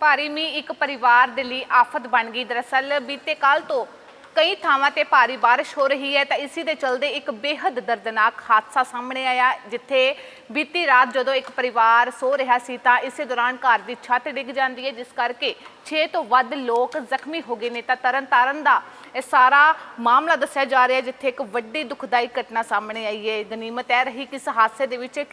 ਭਾਰੀ ਮੀਂਹ ਇੱਕ ਪਰਿਵਾਰ ਦੇ ਲਈ ਆਫਤ ਬਣ ਗਈ। ਦਰਅਸਲ ਬੀਤੇ ਕੱਲ ਤੋਂ ਕਈ ਥਾਵਾਂ ਤੇ ਭਾਰੀ ਬਾਰਿਸ਼ ਹੋ ਰਹੀ ਹੈ ਤਾਂ ਇਸੇ ਦੇ ਚਲਦੇ ਇੱਕ ਬੇहद ਦਰਦਨਾਕ ਹਾਦਸਾ ਸਾਹਮਣੇ ਆਇਆ, ਜਿੱਥੇ ਬੀਤੀ ਰਾਤ ਜਦੋਂ ਇੱਕ ਪਰਿਵਾਰ ਸੋ ਰਿਹਾ ਸੀ ਤਾਂ ਇਸੇ ਦੌਰਾਨ ਘਰ ਦੀ ਛੱਤ ਡਿੱਗ ਜਾਂਦੀ ਹੈ, ਜਿਸ ਕਰਕੇ 6 ਤੋਂ ਵੱਧ ਲੋਕ ਜ਼ਖਮੀ ਹੋ ਗਏ ਨੇ। ਤਾਂ ਤਰਨਤਾਰਨ ਦਾ ਇਹ ਸਾਰਾ ਮਾਮਲਾ ਦੱਸਿਆ ਜਾ ਰਿਹਾ ਜਿੱਥੇ ਇੱਕ ਵੱਡੀ ਦੁਖਦਾਈ ਘਟਨਾ ਸਾਹਮਣੇ ਆਈ ਹੈ। ਗਨੀਮਤ ਇਹ ਰਹੀ ਕਿ ਇਸ ਹਾਦਸੇ ਦੇ ਵਿੱਚ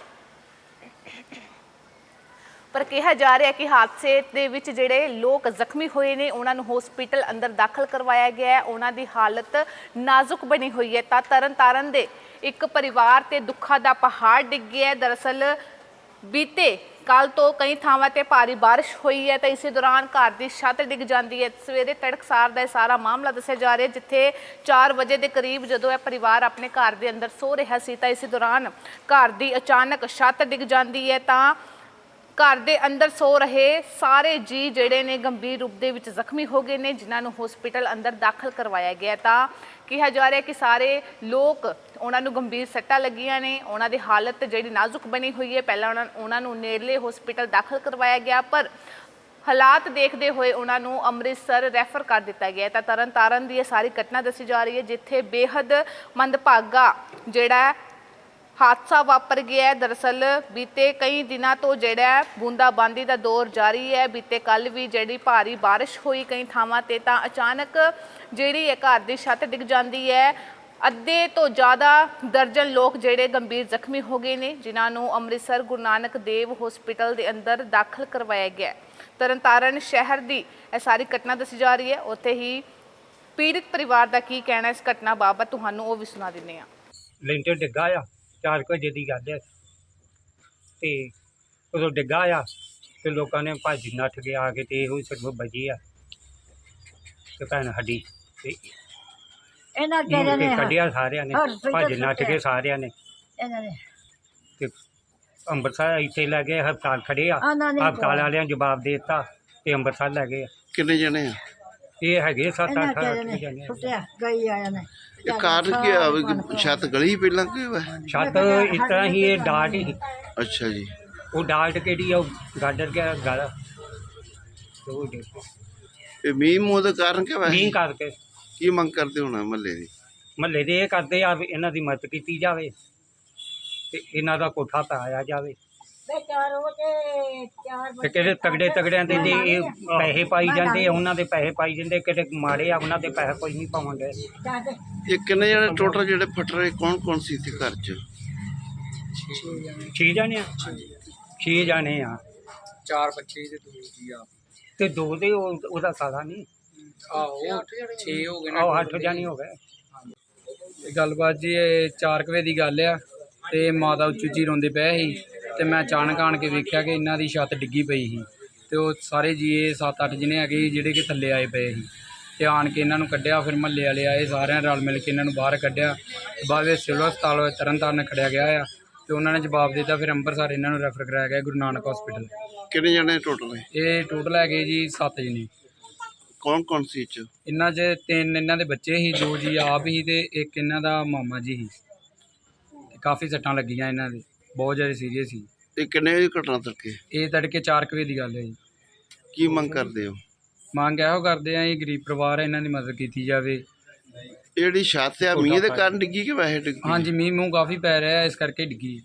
ਪਰ ਕਿਹਾ ਜਾ ਰਿਹਾ ਕਿ ਹਾਦਸੇ ਦੇ ਵਿੱਚ ਜਿਹੜੇ ਲੋਕ ਜ਼ਖਮੀ ਹੋਏ ਨੇ, ਉਹਨਾਂ ਨੂੰ ਹਸਪੀਟਲ ਅੰਦਰ ਦਾਖਲ ਕਰਵਾਇਆ ਗਿਆ ਹੈ। ਉਹਨਾਂ ਦੀ ਹਾਲਤ ਨਾਜ਼ੁਕ ਬਣੀ ਹੋਈ ਹੈ। ਤਾਂ ਤਰਨਤਾਰਨ ਦੇ ਇੱਕ ਪਰਿਵਾਰ ਤੇ ਦੁੱਖਾਂ ਦਾ ਪਹਾੜ ਡਿੱਗ ਗਿਆ ਹੈ। ਦਰਅਸਲ ਬੀਤੇ ਕੱਲ ਤੋਂ ਕਈ ਥਾਵਾਂ ਤੇ ਭਾਰੀ ਬਾਰਿਸ਼ ਹੋਈ ਹੈ ਤਾਂ ਇਸੇ ਦੌਰਾਨ ਘਰ ਦੀ ਛੱਤ ਡਿੱਗ ਜਾਂਦੀ ਹੈ। ਸਵੇਰੇ ਤੜਕਸਾਰ ਦਾ ਇਹ ਸਾਰਾ ਮਾਮਲਾ ਦੱਸਿਆ ਜਾ ਰਿਹਾ ਜਿੱਥੇ 4 ਵਜੇ ਦੇ ਕਰੀਬ ਜਦੋਂ ਇਹ ਪਰਿਵਾਰ ਆਪਣੇ ਘਰ ਦੇ ਅੰਦਰ ਸੋ ਰਿਹਾ ਸੀ ਤਾਂ ਇਸੇ ਦੌਰਾਨ ਘਰ ਦੀ ਅਚਾਨਕ ਛੱਤ ਡਿੱਗ ਜਾਂਦੀ ਹੈ। ਤਾਂ ਘਰ ਦੇ ਅੰਦਰ ਸੋ ਰਹੇ ਸਾਰੇ ਜੀ ਜਿਹੜੇ ਨੇ ਗੰਭੀਰ ਰੂਪ ਦੇ ਵਿੱਚ ਜ਼ਖਮੀ ਹੋ ਗਏ ਨੇ, ਜਿਨ੍ਹਾਂ ਨੂੰ ਹਸਪੀਟਲ ਅੰਦਰ ਦਾਖਲ ਕਰਵਾਇਆ ਗਿਆ ਤਾਂ ਕਿਹਾ ਜਾ ਰਿਹਾ ਕਿ ਸਾਰੇ ਲੋਕ ਉਹਨਾਂ ਨੂੰ ਗੰਭੀਰ ਸੱਟਾਂ ਲੱਗੀਆਂ ਨੇ, ਉਹਨਾਂ ਦੀ ਹਾਲਤ ਜਿਹੜੀ ਨਾਜ਼ੁਕ ਬਣੀ ਹੋਈ ਹੈ ਪਹਿਲਾਂ ਉਹਨਾਂ ਉਹਨਾਂ ਨੂੰ ਨੇੜਲੇ ਹਸਪੀਟਲ ਦਾਖਲ ਕਰਵਾਇਆ ਗਿਆ, ਪਰ ਹਾਲਾਤ ਦੇਖਦੇ ਹੋਏ ਉਹਨਾਂ ਨੂੰ ਅੰਮ੍ਰਿਤਸਰ ਰੈਫਰ ਕਰ ਦਿੱਤਾ ਗਿਆ ਹੈ। ਤਾਂ ਤਰਨਤਾਰਨ ਦੀ ਇਹ ਸਾਰੀ ਘਟਨਾ ਦੱਸੀ ਜਾ ਰਹੀ ਹੈ, ਜਿੱਥੇ ਬੇहद ਮੰਦਭਾਗਾ ਜਿਹੜਾ ਹਾਦਸਾ ਵਾਪਰ ਗਿਆ ਹੈ। ਦਰਅਸਲ ਬੀਤੇ ਕਈ ਦਿਨਾਂ ਤੋਂ ਜਿਹੜਾ ਬੂੰਦਾਬਾਂਦੀ ਦਾ ਦੌਰ ਜਾਰੀ ਹੈ। ਬੀਤੇ ਕੱਲ ਵੀ ਜਿਹੜੀ ਭਾਰੀ ਬਾਰਿਸ਼ ਹੋਈ ਕਈ ਥਾਵਾਂ ਤੇ ਤਾਂ ਅਚਾਨਕ ਜਿਹੜੀ ਇਹ ਘਰ ਦੀ ਛੱਤ ਡਿੱਗ ਜਾਂਦੀ ਹੈ। ਅੱਧੇ ਤੋਂ ਜ਼ਿਆਦਾ ਦਰਜਨ ਲੋਕ ਜਿਹੜੇ ਗੰਭੀਰ ਜ਼ਖਮੀ ਹੋ ਗਏ ਨੇ, ਜਿਨ੍ਹਾਂ ਨੂੰ ਅੰਮ੍ਰਿਤਸਰ ਗੁਰੂ ਨਾਨਕ ਦੇਵ ਹਸਪੀਟਲ ਦੇ ਅੰਦਰ ਦਾਖਲ ਕਰਵਾਇਆ ਗਿਆ ਤਰਨਤਾਰਨ ਸ਼ਹਿਰ ਦੀ ਇਹ ਸਾਰੀ ਘਟਨਾ ਦੱਸੀ ਜਾ ਰਹੀ ਹੈ। ਉੱਥੇ ਹੀ ਪੀੜਿਤ ਪਰਿਵਾਰ ਦਾ ਕੀ ਕਹਿਣਾ ਇਸ ਘਟਨਾ ਬਾਬਤ ਤੁਹਾਨੂੰ ਉਹ ਵੀ ਸੁਣਾ ਦਿੰਦੇ ਹਾਂ। ਲੈਂਟਰ ਡਿੱਗਾ ਆ। ਚਾਰ ਕੁ ਵਜੇ ਦੀ ਗੱਲ ਹੈ। ਤੇ ਉਦੋਂ ਡਿੱਗਾ ਆ ਤੇ ਲੋਕਾਂ ਨੇ ਭੱਜ ਨੱਠ ਕੇ ਆ ਕੇ ਤੇ ਇਹੋ ਹੀ ਸਿਰਫ ਬਚੀ ਆ। ਤੇ ਭੈਣ ਸਾਡੀ ਤੇ ਇਹਨਾਂ ਮੁੜ ਕੇ ਨੇ ਕੱਢਿਆ ਸਾਰਿਆਂ ਨੇ ਭੱਜ ਨੱਠ ਕੇ ਸੁੱਟਿਆ। ਸਾਰਿਆਂ ਨੇ। ਇਹਨਾਂ ਨੇ। ਤੇ ਅੰਮ੍ਰਿਤਸਰ ਇੱਥੇ ਲੈ ਗਏ ਹਸਪਤਾਲ ਖੜੇ ਆ। ਉਹਨਾਂ ਨੇ ਹਸਪਤਾਲ ਵਾਲਿਆਂ ਜਵਾਬ ਦੇ ਦਿੱਤਾ ਤੇ ਅੰਮ੍ਰਿਤਸਰ ਲੈ ਗਏ ਆ। ਕਿੰਨੇ ਜਣੇ ਆ? ਇਹ ਹੈਗੇ 7 ਇਹਨਾਂ 8 ਕਿਹੜੇ 8 ਨੇ ਜਣੇ ਸੁੱਟਿਆ ਗਈ ਆਇਆ ਨੇ ਇਹ ਕਾਰਨ ਕੀ ਆ ਵੀ ਛੱਤ ਗਲੀ ਪਹਿਲਾਂ ਕੀ ਹੋਇਆ ਛੱਤ ਇਸ ਤਰ੍ਹਾਂ ਹੀ ਇਹ ਡਾਟ ਹੀ। ਅੱਛਾ ਜੀ। ਉਹ ਡਾਟ ਕਿਹੜੀ ਆ ਉਹ ਗਾਡਰ ਗਾਲਾ ਤੇ ਉਹ। ਇਹ ਮੀਂਹ ਮੂੰਹ ਦਾ ਕਾਰਨ ਕੀ ਹੋਇਆ ਮੀਂਹ ਕਰਕੇ। ਕੀ ਮੰਗ ਕਰਦੇ ਹੋਣਾ ਮਹੱਲੇ ਦੀ? ਮਹੱਲੇ ਦੇ ਇਹ ਕਰਦੇ ਆ ਵੀ ਇਹਨਾਂ ਦੀ ਮਦਦ ਕੀਤੀ ਜਾਵੇ ਤੇ ਇਹਨਾਂ ਦਾ ਕੋਠਾ ਪਾਇਆ ਜਾਵੇ। ਬੇ ਚਾਰ ਵਜੇ ਚਾਰ ਤੇ ਕਿਹੜੇ ਤਗੜੇ ਤਗੜਿਆਂ ਦੇ ਜੇ ਇਹ ਪੈਸੇ ਪਾਈ ਜਾਂਦੇ ਆ ਉਹਨਾਂ ਦੇ ਪੈਸੇ ਪਾਈ ਜਾਂਦੇ ਕਿਤੇ ਮਾੜੇ ਆ ਉਹਨਾਂ ਦੇ ਪੈਸੇ ਕੋਈ ਨਹੀਂ ਪਾਉਂਦੇ ਵਜੇ ਇਹ ਕਿੰਨੇ ਜਣੇ ਟੋਟਲ ਜਿਹੜੇ ਫਟ ਰਹੇ ਕੌਣ ਕੌਣ ਸੀ ਇੱਥੇ ਘਰ 'ਚ? ਛੇ ਜਾਣੇ ਆ। ਛੇ ਜਾਣੇ ਆ। ਚਾਰ ਬੱਚੇ ਤੇ ਦੋ ਜੀ ਆ। ਤੇ ਦੋ ਦੇ ਉਹ- ਉਹਦਾ ਸਾਦਾ ਨਹੀਂ? ਆਹੋ 6 ਹੋ ਗਏ ਆਹ ਅੱਠ ਜਾਣੇ ਹੋ ਗਏ। ਇਹ ਗੱਲਬਾਤ ਜੀ ਇਹ 4 ਵਜੇ ਦੀ ਗੱਲ ਆ ਤੇ ਮਾਤਾ ਉੱਚੀ ਉੱਚੀ ਰੋਂਦੇ ਪਏ ਸੀ। ਤੇ ਮੈਂ ਅਚਾਨਕ ਆਣ ਕੇ ਵੇਖਿਆ ਕਿ ਇਹਨਾਂ ਦੀ ਛੱਤ ਡਿੱਗੀ ਪਈ ਸੀ ਤੇ ਉਹ ਸਾਰੇ ਜੀਏ 7-8 ਜਿਹਨੇ ਹੈਗੇ ਜਿਹੜੇ ਕਿ ਥੱਲੇ ਆਏ ਪਏ ਸੀ ਤੇ ਆਣ ਕੇ ਇਹਨਾਂ ਨੂੰ ਕੱਢਿਆ ਫਿਰ ਮਹੱਲੇ ਵਾਲੇ ਆਏ ਸਾਰਿਆਂ ਰਲ ਮਿਲ ਕੇ ਇਹਨਾਂ ਨੂੰ ਬਾਹਰ ਕੱਢਿਆ। ਤੇ ਬਾਅਦ ਵਿੱਚ ਸਿਵਲ ਹਸਪਤਾਲ ਤਰਨਤਾਰਨ ਖੜਿਆ ਗਿਆ ਆ ਤੇ ਉਹਨਾਂ ਨੇ ਜਵਾਬ ਦਿੱਤਾ ਫਿਰ ਅੰਮ੍ਰਿਤਸਰ ਇਹਨਾਂ ਨੂੰ ਰੈਫਰ ਕਰਾਇਆ ਗਿਆ ਗੁਰੂ ਨਾਨਕ ਹਸਪੀਟਲ ਕਿੰਨੇ ਜਣੇ ਟੋਟਲ ਇਹ ਟੋਟਲ ਹੈਗੇ ਜੀ 7 ਜਣੇ। ਕੌਣ ਕੌਣ ਸੀ 'ਚ? ਇਹਨਾਂ 'ਚ ਤਿੰਨ ਇਹਨਾਂ ਦੇ ਬੱਚੇ ਸੀ ਦੋ ਜੀ ਆਪ ਹੀ ਤੇ ਇੱਕ ਇਹਨਾਂ ਦਾ ਮਾਮਾ ਜੀ ਸੀ। ਕਾਫੀ ਸੱਟਾਂ ਲੱਗੀਆਂ ਇਹਨਾਂ ਦੇ। ਬਹੁਤ ਜ਼ਿਆਦਾ ਸੀਰੀਅਸ ਸੀ। ਇਹ ਕਿੰਨੇ ਵਜੇ ਘਟਨਾ ਤੱਕੇ ਇਹ ਤੜਕੇ 4 ਵਜੇ ਦੀ ਗੱਲ ਹੈ ਜੀ। ਕੀ ਮੰਗ ਕਰਦੇ ਹੋ? ਮੰਗ ਇਹੋ ਕਰਦੇ ਆ ਇਹ ਗਰੀਬ ਪਰਿਵਾਰ ਹੈ ਇਹਨਾਂ ਦੀ ਮਦਦ ਕੀਤੀ ਜਾਵੇ। ਇਹ ਜਿਹੜੀ ਛੱਤ ਆ ਮੀਂਹ ਦੇ ਕਾਰਨ ਡਿੱਗੀ ਕਿ ਵੈਸੇ ਡਿੱਗੀ? ਹਾਂਜੀ ਮੀਂਹ ਮੂੰਹ ਕਾਫੀ ਪੈ ਰਿਹਾ ਹੈ, ਇਸ ਕਰਕੇ ਡਿੱਗੀ।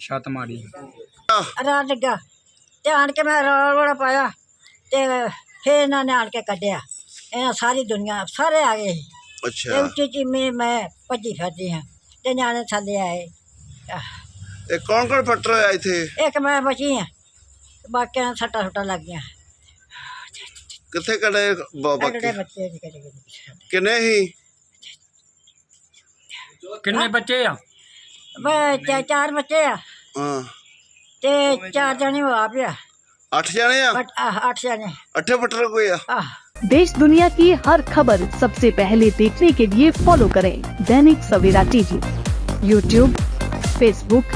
ਛੱਤ ਮਾੜੀ। ਰਾਤ ਲੱਗਾ। ਤੇ ਆਣ ਕੇ ਮੈਂ ਰੌਲਾ ਰੌਲਾ ਪਾਇਆ ਤੇ ਫੇਰ ਇਹਨਾਂ ਨੇ ਆਣ ਕੇ ਕੱਢਿਆ। ਇਹਨਾਂ ਸਾਰੀ ਦੁਨੀਆ ਸਾਰੇ ਆ ਗਏ। ਸੀ। ਤੇ ਅੱਛਾ। ਉੱਚੀ ਉੱਚੀ ਮੈਂ ਮੈਂ ਭੱਜੀ ਫਿਰਦੀ ਹਾਂ ਤੇ ਨਿਆਣੇ ਥੱਲੇ ਆਏ। ਆਹ, ਇਹ ਕੌਣ ਕੌਣ ਫਟ ਰਿਹਾ ਇੱਥੇ ਇੱਕ ਮੈਂ ਬਚੀ ਹਾਂ ਬਾਕੀਆਂ ਨੂੰ ਸੱਟਾਂ ਸੁੱਟਾਂ ਲੱਗ ਗਈਆਂ ਕਿੱਥੇ ਕੜੇ ਸਾਡੇ ਬਾਕੀ ਬੱਚੇ ਦੀ ਕਦੇ ਕਦੇ ਕਿੰਨੇ ਹੀ ਕਿੰਨੇ ਬੱਚੇ ਆ ਮੈਂ ਚਾ- ਚਾਰ ਬੱਚੇ ਆ ਹਾਂ ਤੇ ਚਾਰ ਜਣੇ ਹੋ ਆ ਪਿਆ ਅੱਠ ਜਣੇ ਆ ਬਟ ਆਹ, ਅੱਠ ਜਣੇ ਅੱਠੇ ਫਟ ਰਹੇ ਕੋਈ ਆ ਆਹ देश दुनिया की हर खबर सबसे पहले देखने के लिए फॉलो करें Dainik Savera TV YouTube Facebook